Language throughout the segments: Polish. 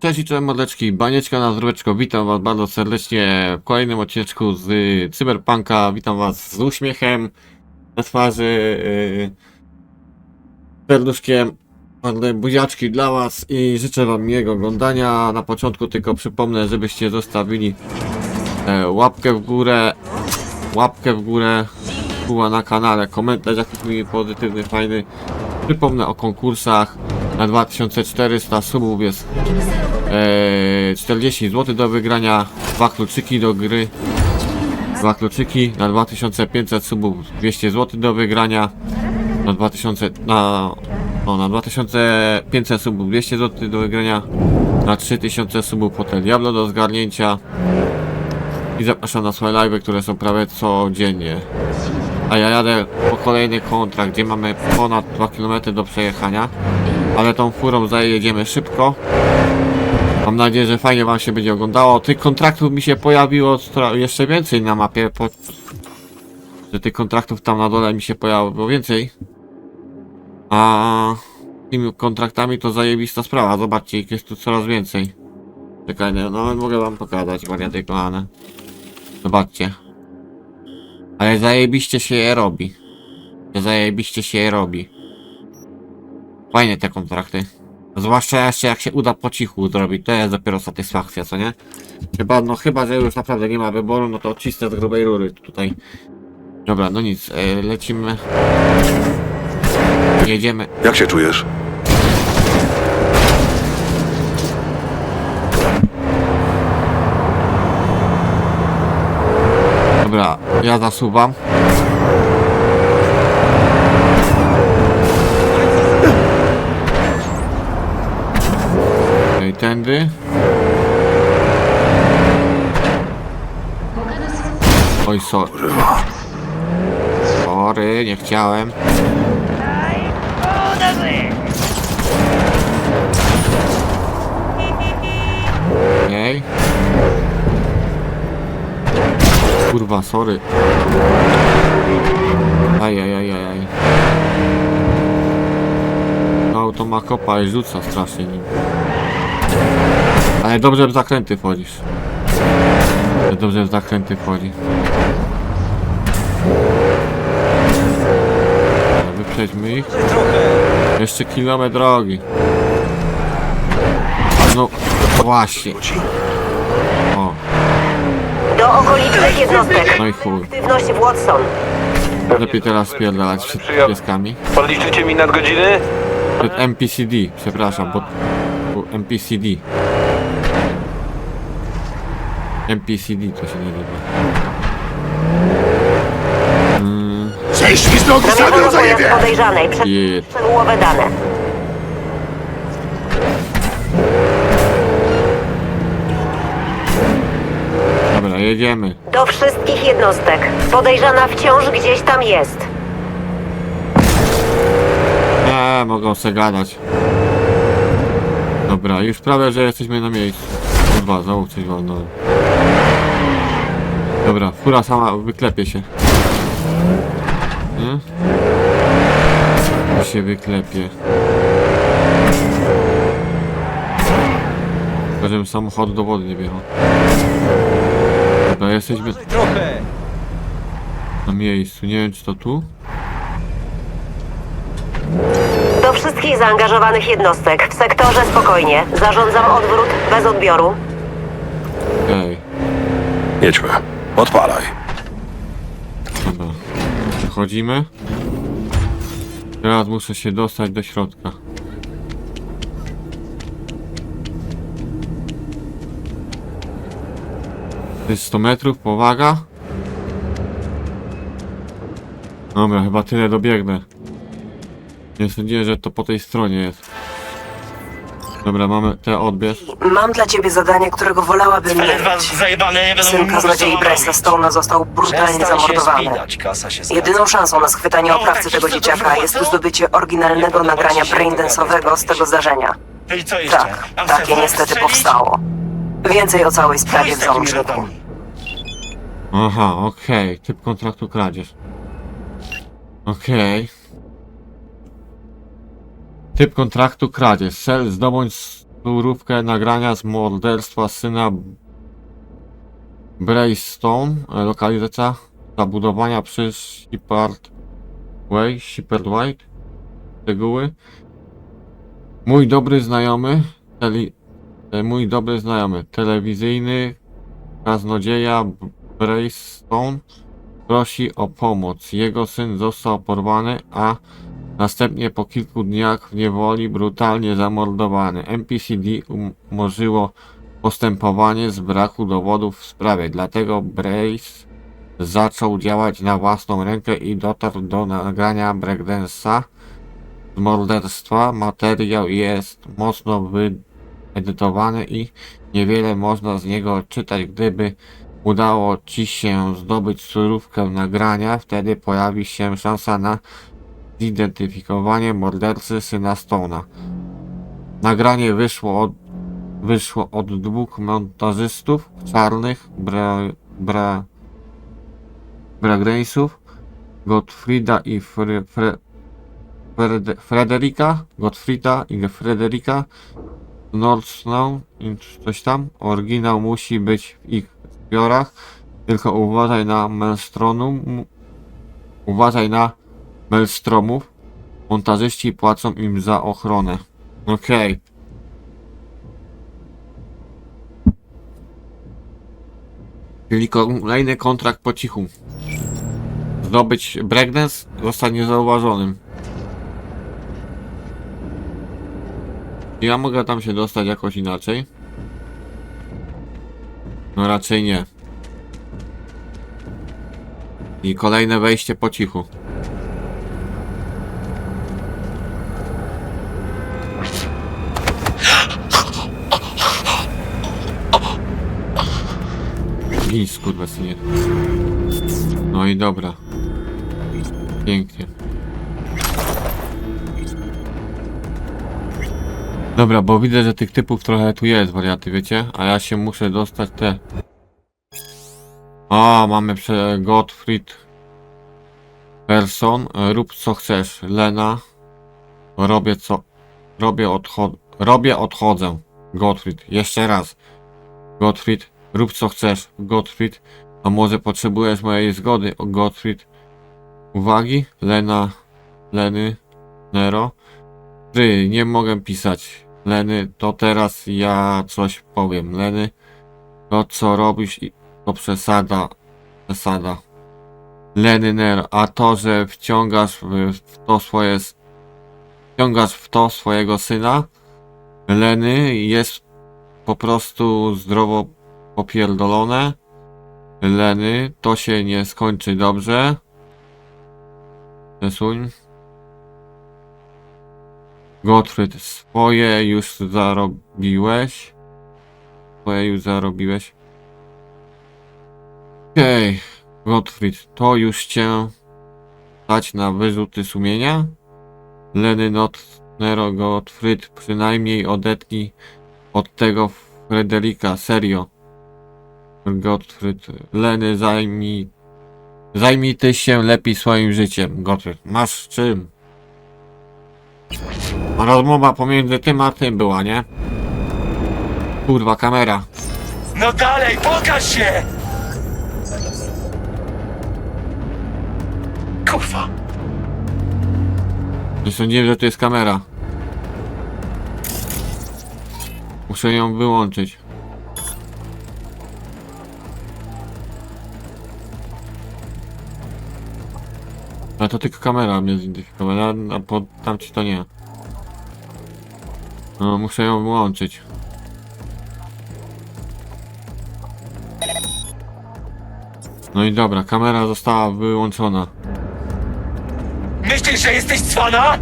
Cześć i cześć mordeczki, Banieczka na zdróweczko, witam was bardzo serdecznie w kolejnym odcineczku z y, Cyberpunka, witam was z uśmiechem na twarzy, yy, serduszkiem, ładne buziaczki dla was i życzę wam miłego oglądania. Na początku tylko przypomnę, żebyście zostawili e, łapkę w górę, łapkę w górę, była na kanale, komentarz jakiś mi pozytywny, fajny. Przypomnę o konkursach na 2400 subów jest Eee, 40 zł do wygrania, dwa kluczyki do gry, dwa kluczyki na 2500 subów, 200 zł do wygrania, na 2000, na, no, na 2500 subów, 200 zł do wygrania, na 3000 subów Hotel Diablo do zgarnięcia. I zapraszam na swoje live, które są prawie codziennie. A ja jadę po kolejny kontrakt, gdzie mamy ponad 2 km do przejechania, ale tą furą zajedziemy szybko. Mam nadzieję, że fajnie wam się będzie oglądało. Tych kontraktów mi się pojawiło jeszcze więcej na mapie. Po... Że tych kontraktów tam na dole mi się pojawiło więcej. A tymi kontraktami to zajebista sprawa. Zobaczcie, ich jest tu coraz więcej. Czekaj, no no, mogę wam pokazać, wariaty kochane. Zobaczcie. Ale zajebiście się je robi. Zajebiście się je robi. Fajne te kontrakty. Zwłaszcza jeszcze jak się uda po cichu zrobić, to jest dopiero satysfakcja, co nie? Chyba, no chyba, że już naprawdę nie ma wyboru, no to czyste z grubej rury tutaj. Dobra, no nic, e, lecimy. Jedziemy. Jak się czujesz? Dobra, ja zasuwam. Tędy. Oj, sorry. Sorry, nie chciałem. Okej. Kurwa, sorry. Aj, aj, aj, aj, aj. No ma kopa i rzuca strasznie nim. Ale dobrze w zakręty wchodzisz. Dobrze w zakręty wchodzi. Dobra, Wyprzejdźmy ich. Jeszcze kilometr drogi. No, właśnie. O, Do okolicznych jednostek. no i chuj. Aktywność w Watson. Lepiej teraz spierdalać przed pieskami. Podliczycie mi nadgodziny? Przed MPCD, przepraszam, bo... bo MPCD. MPCD to się nazywa. Mm, Zejść mi z drogi, pojazd zajebie! podejrzanej. Przed je, szczegółowe dane. dobra, jedziemy. Do wszystkich jednostek. Podejrzana wciąż gdzieś tam jest. Nie, mogą se gadać. Dobra, już prawie, że jesteśmy na miejscu. Kurwa, znowu coś wolno. Dobra, fura sama wyklepie się. Nie? się wyklepie. Tylko, żebym samochód do wody nie wjechał. Dobra, jesteśmy Trochę! na miejscu. Nie wiem, czy to tu? Do wszystkich zaangażowanych jednostek. W sektorze spokojnie. Zarządzam odwrót bez odbioru. Jedźmy. Odpalaj. Dobra. Przechodzimy. Teraz muszę się dostać do środka. To jest 100 metrów, powaga. Dobra, chyba tyle dobiegnę. Nie sądziłem, że to po tej stronie jest. Dobra, mamy te odbierz. Mam dla ciebie zadanie, którego wolałabym nie mieć. zajebane, nie będą Syn mówić, kaznodziei co mam Bresta robić. Stona został brutalnie Przestań się zamordowany. spinać, kasa się zgadza. Jedyną szansą na schwytanie No, oprawcy tak, tego dzieciaka jest zdobycie Nie oryginalnego podoba nagrania ci się braindance'owego z tego zdarzenia. No i co jeszcze? Tak, Mam takie niestety strzelić? powstało. Więcej o całej sprawie w takimi załączniku. rodami? Aha, okej. Typ kontraktu kradzież. Okej. Typ kontraktu kradzież. Cel zdobądź surówkę nagrania z morderstwa syna Braystone, lokalizacja zabudowania przy Shepard Way, Shepard White, szczegóły. Mój dobry znajomy, tele, e, mój dobry znajomy, telewizyjny kaznodzieja Braystone prosi o pomoc. Jego syn został porwany, a następnie po kilku dniach w niewoli brutalnie zamordowany. MPCD umorzyło postępowanie z braku dowodów w sprawie, dlatego Brace zaczął działać na własną rękę i dotarł do nagrania breakdance'a z morderstwa. Materiał jest mocno wyedytowany i niewiele można z niego czytać. Gdyby udało Ci się zdobyć surówkę nagrania, wtedy pojawi się szansa na zidentyfikowanie mordercy syna Stone'a. Nagranie wyszło od, wyszło od dwóch montażystów czarnych, bra, bra, Bragrace'ów, Gottfrieda i Fre, Fre, Frede, Frederika, Gottfrieda i Frederika Nordsnow coś tam. Oryginał musi być w ich zbiorach, tylko uważaj na Maelstronum, uważaj na Maelstromów. Montażyści płacą im za ochronę. Okej. Czyli kolejny kontrakt po cichu. Zdobyć breakdance, zostać niezauważonym. Ja mogę tam się dostać jakoś inaczej? No raczej nie. I kolejne wejście po cichu. Skurwysynie. No i dobra. Pięknie. Dobra, bo widzę, że tych typów trochę tu jest, wariaty, wiecie? A ja się muszę dostać te... A, mamy prze... Gottfried Person. E, Rób co chcesz. Lena. Robię co... Robię odchod... Robię odchodzę. Gottfried. Jeszcze raz. Gottfried. Rób co chcesz. Gottfried. A może potrzebujesz mojej zgody? Gottfried. Uwagi. Lena. Leny. Nero. Ty, nie mogę pisać. Leny, to teraz ja coś powiem. Leny, to co robisz to przesada. Przesada. Leny Nero, a to, że wciągasz w, to swoje... Wciągasz w to swojego syna? Leny jest po prostu zdrowo popierdolone. Leny, to się nie skończy dobrze. Przesuń. Gottfried, swoje już zarobiłeś. Swoje już zarobiłeś. Okej, Gottfried, to już cię stać na wyrzuty sumienia? Leny Not Nero Gottfried, przynajmniej odetnij od tego Frederika, serio. Gottfried, Leny zajmij Zajmij ty się lepiej swoim życiem, Gottfried. Masz czym? Rozmowa pomiędzy tym a tym była, nie? Kurwa, kamera. No dalej, pokaż się! Kurwa! Nie sądziłem, że to jest kamera. Muszę ją wyłączyć. Ale to tylko kamera mnie zidentyfikowała, a- a po tamci to nie. No, muszę ją wyłączyć. No i dobra, kamera została wyłączona. Myślisz, że jesteś cwana?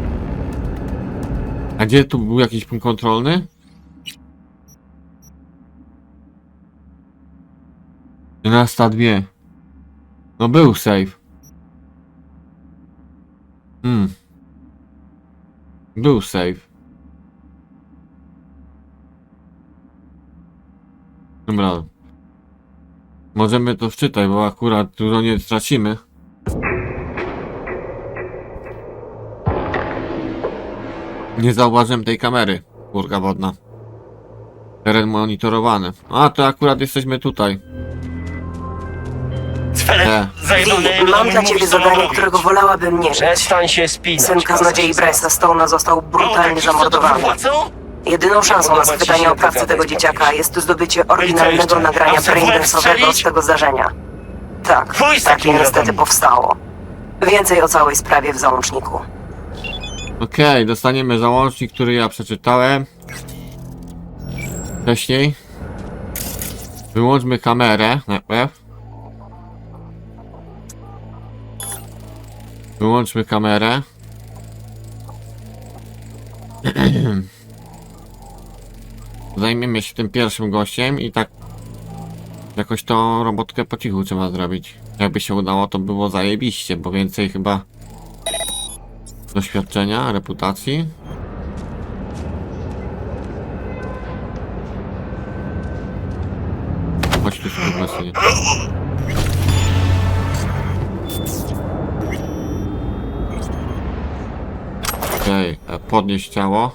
A gdzie tu był jakiś punkt kontrolny? 11 dwie. No był save. Hmm. Był save. Dobra. Możemy to wczytać, bo akurat dużo nie stracimy. Nie zauważyłem tej kamery, kurka wodna. Teren monitorowany. A, to akurat jesteśmy tutaj. Cwele, zajebane, Wi, mam dla ciebie zadanie, którego wolałabym nie mieć. Przestań się spinać. Syn kaznodziei Stone'a został brutalnie zamordowany. Jedyną szansą na schwytanie oprawcy tego dzieciaka jest zdobycie oryginalnego nagrania braindance'owego z tego zdarzenia. Tak, Chuj z takie niestety powstało. Więcej o całej sprawie w załączniku. Okej, dostaniemy załącznik, który ja przeczytałem. Wcześniej. Wyłączmy kamerę najpierw. Wyłączmy kamerę. Zajmiemy się tym pierwszym gościem i tak jakoś tą robotkę po cichu trzeba zrobić. Jakby się udało, to było zajebiście, bo więcej chyba doświadczenia, reputacji. Podnieść ciało.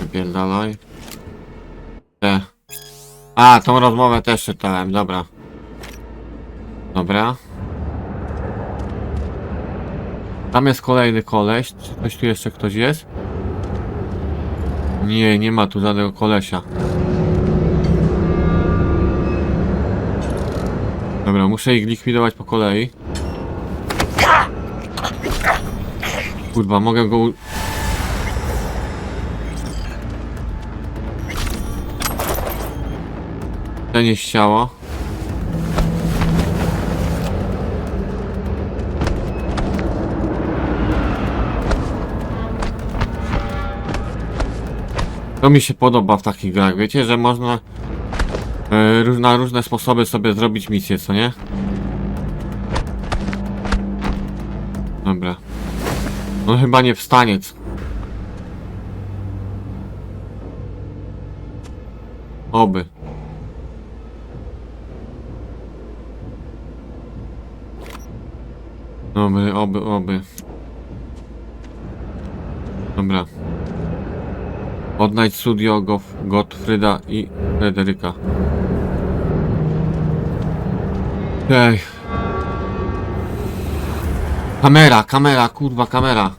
Wypierdalaj. E. A, tą rozmowę też czytałem, dobra. Dobra. Tam jest kolejny koleś. Czy ktoś tu jeszcze ktoś jest? Nie, nie ma tu żadnego kolesia. Dobra, muszę ich likwidować po kolei. Kurwa, mogę go... u- Przenieść ciało. To mi się podoba w takich grach, wiecie, że można e, na różne sposoby sobie zrobić misję, co nie? Dobra. No chyba nie wstanie. Oby. Oby, oby, oby. Dobra. Odnajdź studio Gof, Gottfrieda i Fryderyka. Ej. Kamera, kamera, kurwa, kamera.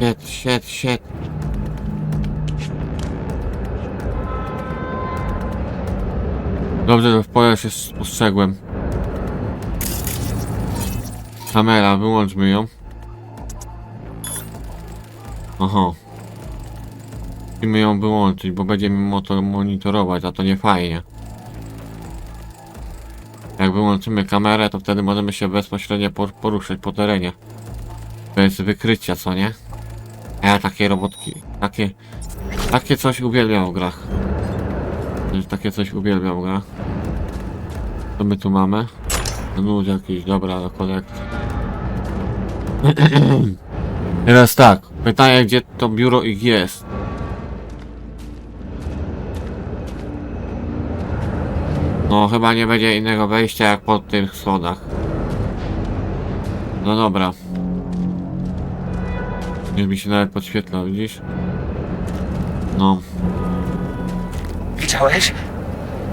Shit, shit, shit. Dobrze, że w pole się spostrzegłem. Kamera, wyłączmy ją. Aha. Musimy ją wyłączyć, bo będziemy motor monitorować, a to nie fajnie. Jak wyłączymy kamerę, to wtedy możemy się bezpośrednio por- poruszać po terenie. Bez wykrycia, co nie? A ja takie robotki, takie... Takie coś uwielbiam w grach. Takie coś uwielbiam w grach. Co my tu mamy? Nut jakiś, dobra, do kolekcji. Teraz tak, pytanie gdzie to biuro ich jest. No chyba nie będzie innego wejścia jak po tych schodach. No dobra. Nie mi się nawet podświetla, widzisz? No. Widziałeś?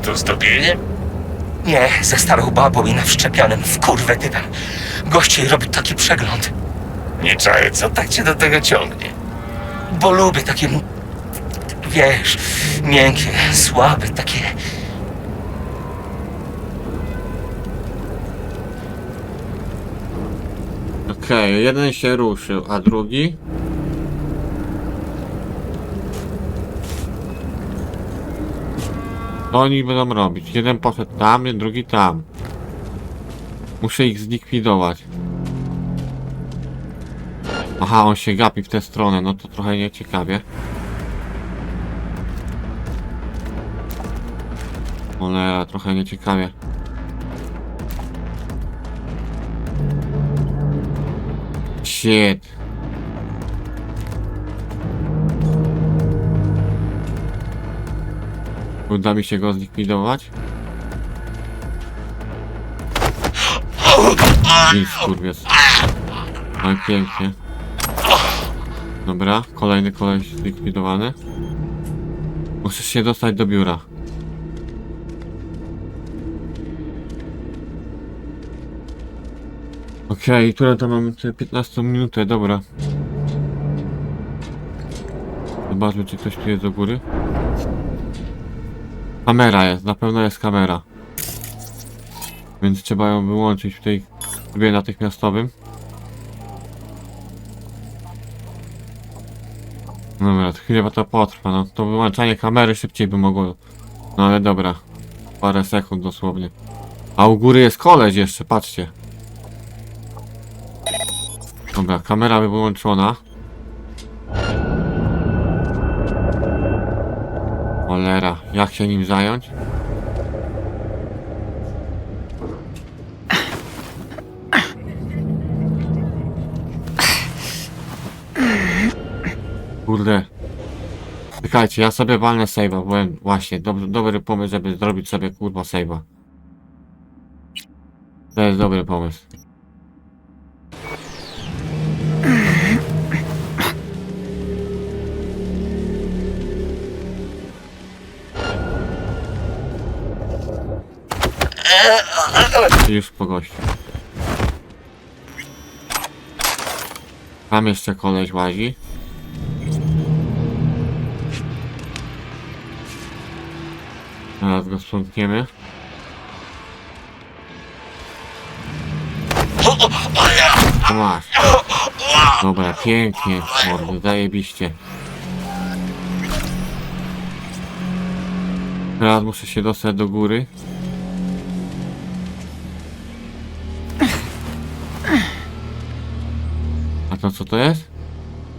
To zdobienie? Nie, ze starą babą i na wszczepianym w kurwę typem. Goście robi taki przegląd. Nie czaję, co tak cię do tego ciągnie. Bo lubię takie, wiesz, miękkie, słabe, takie... Okej, jeden się ruszył, a drugi? Co oni będą robić? Jeden poszedł tam, drugi tam. Muszę ich zlikwidować. Aha, on się gapi w tę stronę, no to trochę nieciekawie. Cholera, trochę nieciekawie. Shit. Uda mi się go zlikwidować? Nic, kurwiec. Ale pięknie. Dobra, kolejny koleś zlikwidowany. Musisz się dostać do biura. Okej, które to mamy? Te 15 minutę, dobra. Zobaczmy, czy ktoś tu jest do góry. Kamera jest, na pewno jest kamera. Więc trzeba ją wyłączyć w tej trybie natychmiastowym. Dobra, to chwilę to potrwa, no to wyłączanie kamery szybciej by mogło. No ale dobra. Parę sekund dosłownie. A u góry jest koleś jeszcze, patrzcie. Dobra, kamera wyłączona. Cholera, jak się nim zająć? Kurde. Czekajcie, ja sobie walnę save'a, byłem właśnie, dobry, dobry pomysł, żeby zrobić sobie kurwa save'a. To jest dobry pomysł. Już po gościu. Tam jeszcze koleś łazi. Teraz go sprzątniemy. Masz. Dobra, pięknie, mordy, zajebiście. Teraz muszę się dostać do góry. To co to jest?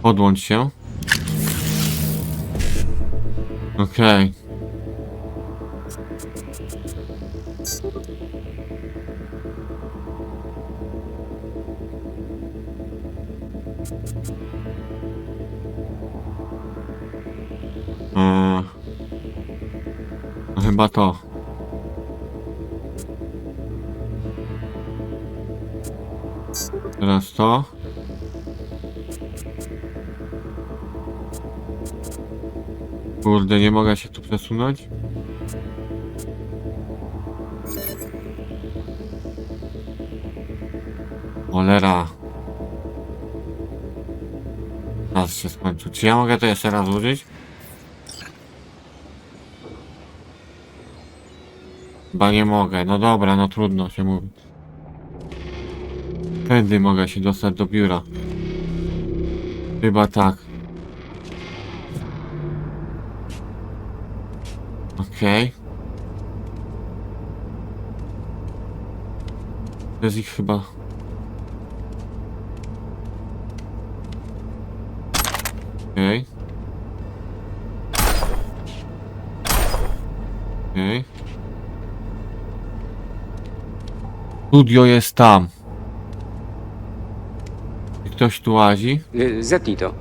Podłącz się. Okej. Eee, no chyba to. Teraz to. Kurde, nie mogę się tu przesunąć. Cholera. Czas się skończył. Czy ja mogę to jeszcze raz użyć? Chyba nie mogę. No dobra, no trudno się mówi. Tędy mogę się dostać do biura. Chyba tak. Okej. To jest ich chyba... Okej. Okej. Studio jest tam. I ktoś tu łazi? Y, Zetnij to.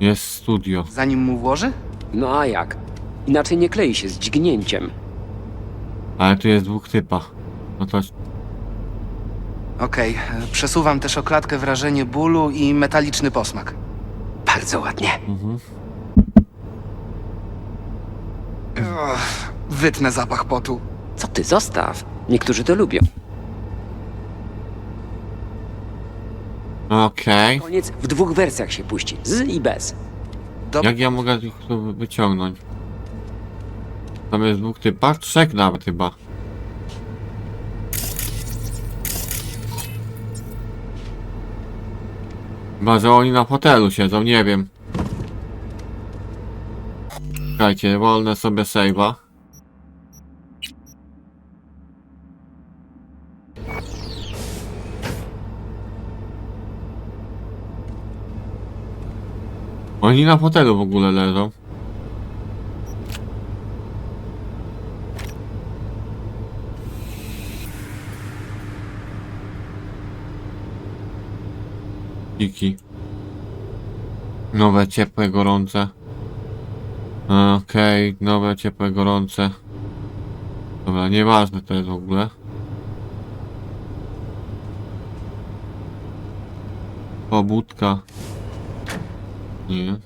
Jest studio. Zanim mu włoży? No a jak? Inaczej nie klei się z dźgnięciem. Ale tu jest dwóch typa. No to... Okej, e, przesuwam też o klatkę wrażenie bólu i metaliczny posmak. Bardzo ładnie. Mhm. Uff, wytnę zapach potu. Co ty, zostaw. Niektórzy to lubią. Okej. Koniec w dwóch wersjach się puści. Z i bez. Jak ja mogę ich tu wyciągnąć? Tam jest dwóch typa? Trzech nawet chyba. Chyba, że oni na hotelu siedzą, nie wiem. Czekajcie, wolne sobie save'a. Oni na hotelu w ogóle leżą. Kiki. Nowe, ciepłe, gorące. Okej, nowe, ciepłe, gorące. Dobra, nieważne to jest w ogóle. Pobudka. Nie.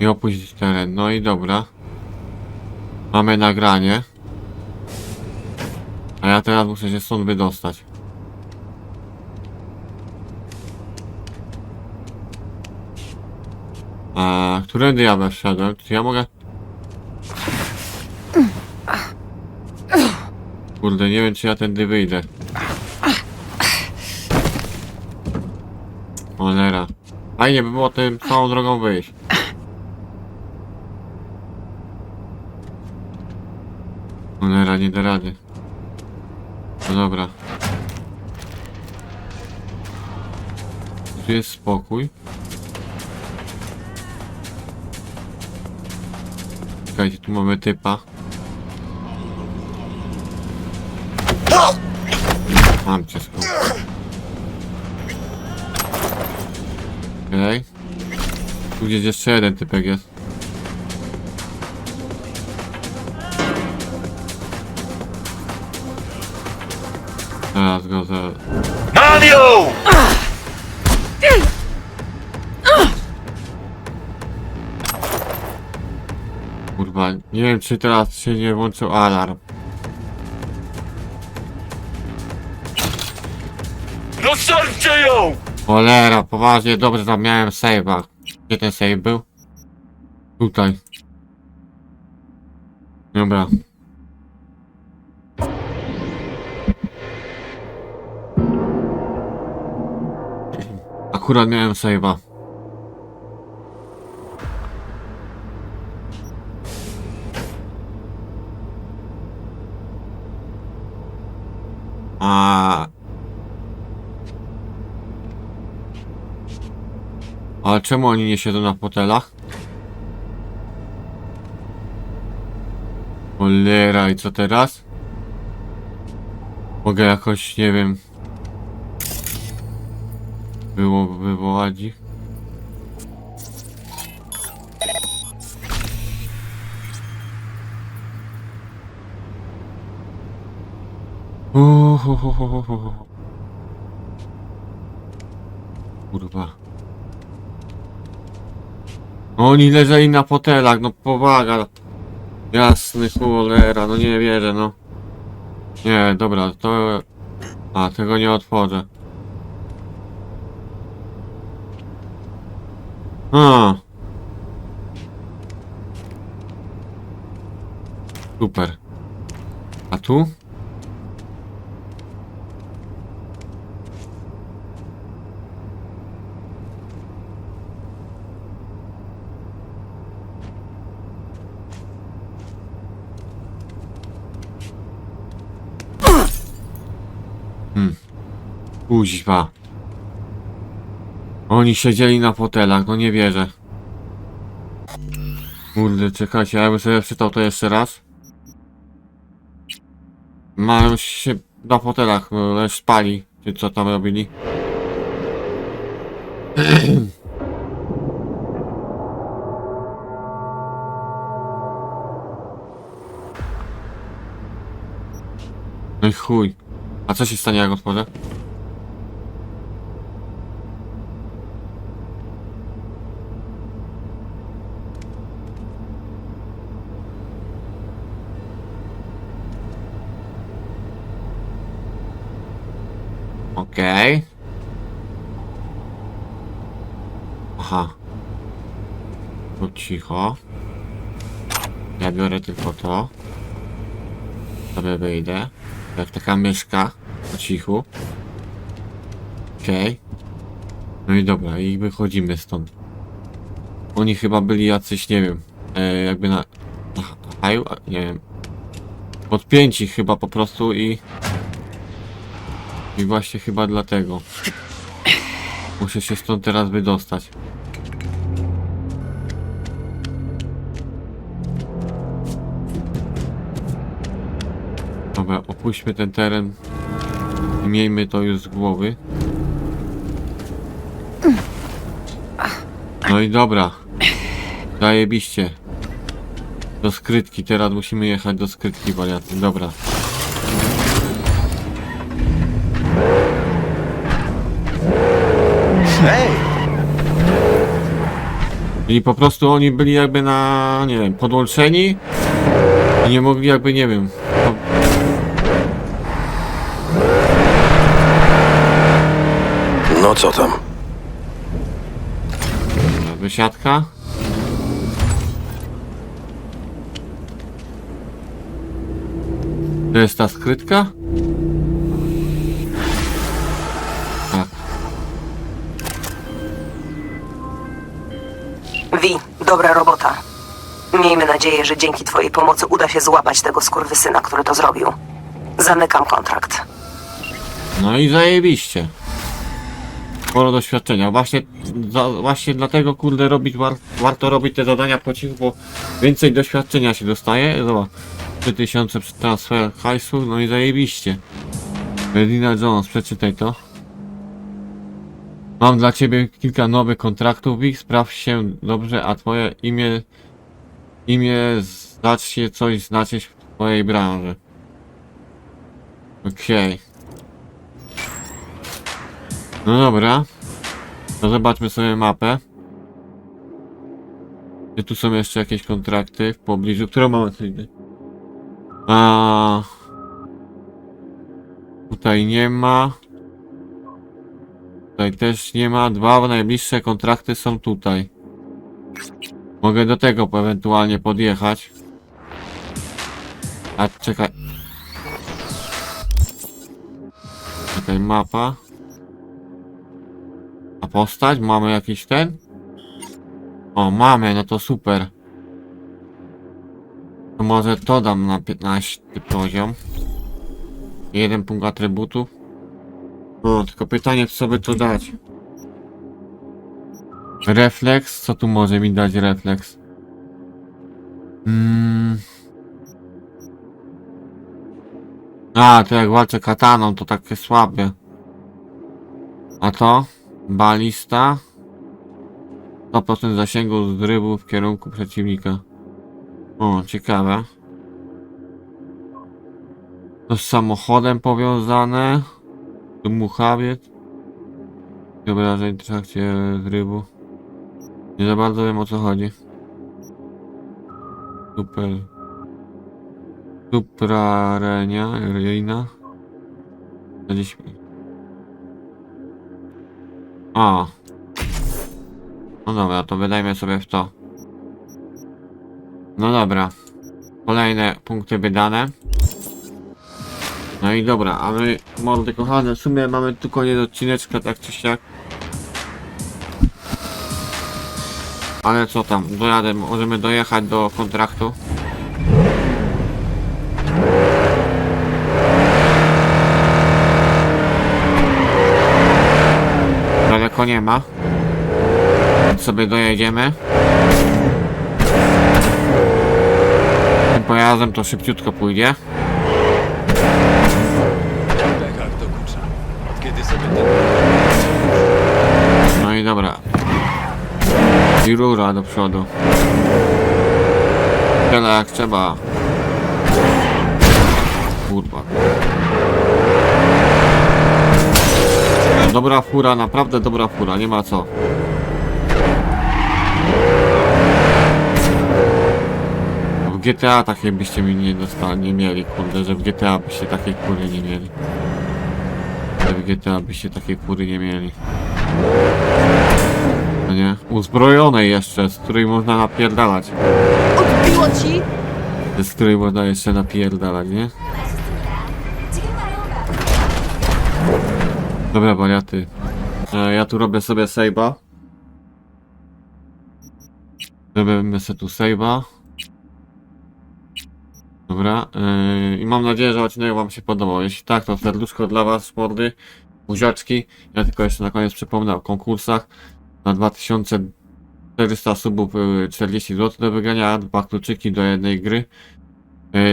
I opuścić teren. No i dobra. Mamy nagranie. A ja teraz muszę się stąd wydostać. A którędy ja wszedłem? Czy ja mogę? Kurde, nie wiem czy ja tędy wyjdę. Cholera. Fajnie by było tym całą drogą wyjść. Cholera, nie da rady. No dobra. Tu jest spokój. Czekajcie, tu mamy typa. Mam cię skąd. Okej. Tu gdzieś jeszcze jeden typek jest. Zaraz go ją! Kurwa, nie wiem czy teraz się nie włączył alarm. Rozsorcie ją! Cholera, poważnie, dobrze tam miałem save'a. Gdzie ten save był? Tutaj. Dobra. Akurat miałem save'a. A Ale czemu oni nie siedzą na fotelach? Cholera, i co teraz? Mogę jakoś, nie wiem... Było, wywołać ich? Uhuhuhuhuhu. Kurwa. Oni leżeli na fotelach, no powaga. Jasny cholera, no nie wierzę, no. Nie, dobra, to... A, tego nie otworzę. A. Super. A tu? Kuźwa. Oni siedzieli na fotelach, no nie wierzę. Kurde, czekajcie, ja bym sobie przeczytał to jeszcze raz. Mają się na fotelach, ale spali, czy co tam robili. No i chuj. A co się stanie jak otworzę? Okej. Aha. To cicho. Ja biorę tylko to. Sobie wyjdę. Jak taka myszka. Po cichu. Okej. No i dobra, i wychodzimy stąd. Oni chyba byli jacyś, nie wiem, e, jakby na, na nie wiem. Podpięci chyba po prostu i... I właśnie chyba dlatego. Muszę się stąd teraz wydostać. Dobra, opuśćmy ten teren. I miejmy to już z głowy. No i dobra. Zajebiście. Do skrytki, teraz musimy jechać do skrytki wariaty. Dobra. I po prostu oni byli jakby na, nie wiem, podłączeni i nie mogli jakby, nie wiem, No co tam? wysiadka. To jest ta skrytka? Dobra robota. Miejmy nadzieję, że dzięki twojej pomocy uda się złapać tego skurwysyna, który to zrobił. Zamykam kontrakt. No i zajebiście. Sporo doświadczenia. Właśnie, za, właśnie dlatego kurde robić war, warto robić te zadania po cichu, bo więcej doświadczenia się dostaje. Zobacz. 3000 przy transfer hajsu, no i zajebiście. Medina Jones, przeczytaj to. Mam dla ciebie kilka nowych kontraktów, ich sprawdź się dobrze, a twoje imię imię zacznie coś znaczyć w twojej branży. Okej. No dobra. To zobaczmy sobie mapę. Czy tu są jeszcze jakieś kontrakty w pobliżu? Którą mamy tutaj? A Tutaj nie ma. Tutaj też nie ma. Dwa najbliższe kontrakty są tutaj. Mogę do tego ewentualnie podjechać. A czekaj. Czekaj, mapa. A postać? Mamy jakiś ten? O, mamy, no to super. To może to dam na 15 poziom. Jeden punkt atrybutów. Tylko pytanie, co by to dać? Refleks? Co tu może mi dać refleks? Mm. A, to jak walczę kataną, to takie słabe. A to? Balista. 100% zasięgu z w kierunku przeciwnika. O, ciekawe. To z samochodem powiązane. Dmuchawiec. Obrażeń w trakcie drybu. Nie za bardzo wiem o co chodzi. Super. Suprarenia, Reina. Gdzieś... A. No dobra, to wydajmy sobie w to. No dobra. Kolejne punkty wydane. No i dobra, a my, mordy kochane, w sumie mamy tu koniec odcineczka, tak czy siak. Ale co tam, dojadę, możemy dojechać do kontraktu. Daleko nie ma. Sobie dojedziemy. Tym pojazdem to szybciutko pójdzie. I rura do przodu. Tyle jak trzeba. Kurwa. Dobra fura, naprawdę dobra fura, nie ma co. W GTA takie byście mi nie dostali, nie mieli, kurde, że w GTA byście takiej kury nie mieli. Że w GTA byście takiej kury nie mieli. Nie? Uzbrojonej jeszcze, z której można napierdalać. Odbiło ci? Z której można jeszcze napierdalać, nie? Dobra, wariaty. E, ja tu robię sobie save'a. Robimy sobie tu save'a. Dobra. e, I mam nadzieję, że odcinek wam się podobał. Jeśli tak, to serduszko dla was, mordy, buziaczki. Ja tylko jeszcze na koniec przypomnę o konkursach. Na 2400 subów y, 40 zł do wygrania, dwa kluczyki do jednej gry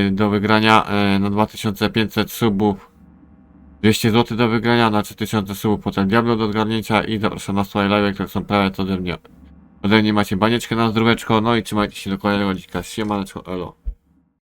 y, do wygrania na 2500 subów 200 zł do wygrania, na 3000 subów potem Diablo do zgarnięcia i zapraszam na swoje live, które są prawie ode mnie. Ode mnie macie banieczkę na zdróweczko, no i trzymajcie się do kolejnego odcinka. Siemaneczko, elo.